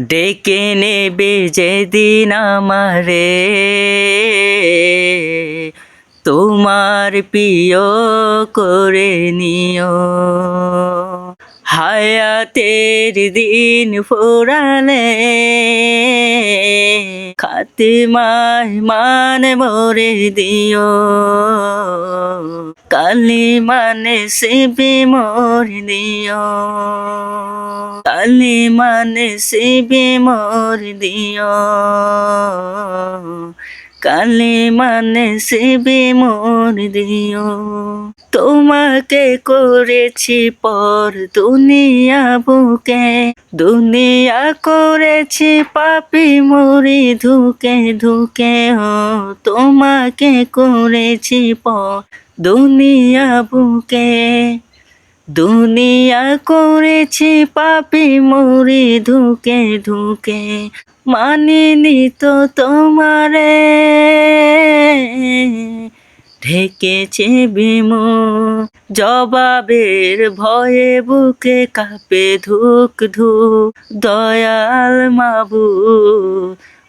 ডেকে নেবে যেদিন আমারে। তোমার প্রিয় করে নিও। হায়াতের দিন ফুরালে খাতিমায় মান মরে দিও। কালি মানে শিবি মোর দিও। কালি মানে শিবি মোর দিও কালি মানে শিবি মোর দিও তোমাকে করেছি পর দুনিয়া বুকে, দুনিয়া করেছি পাপি মরি ধুকে ধুকে। ও, তোমাকে করেছি পর দুনিয়া বুকে। দুনিয়া করেছি পাপি মরি ধুকে ধুকে, মানিনি তো তোমারে। ঢেকেছে বিমু জবাবের ভয়ে বুকে কাঁপে ধুক ধুক, দয়াল মাবু,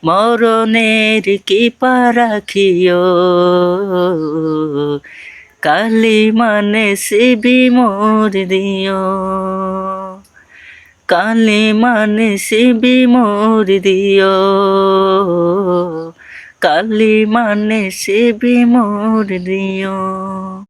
মরণের কি রাখিও। কালি মানে শিবি মোর দিও। কালি মানে শিবি মোর দিও। কালি মানে শিবি মোর দিও।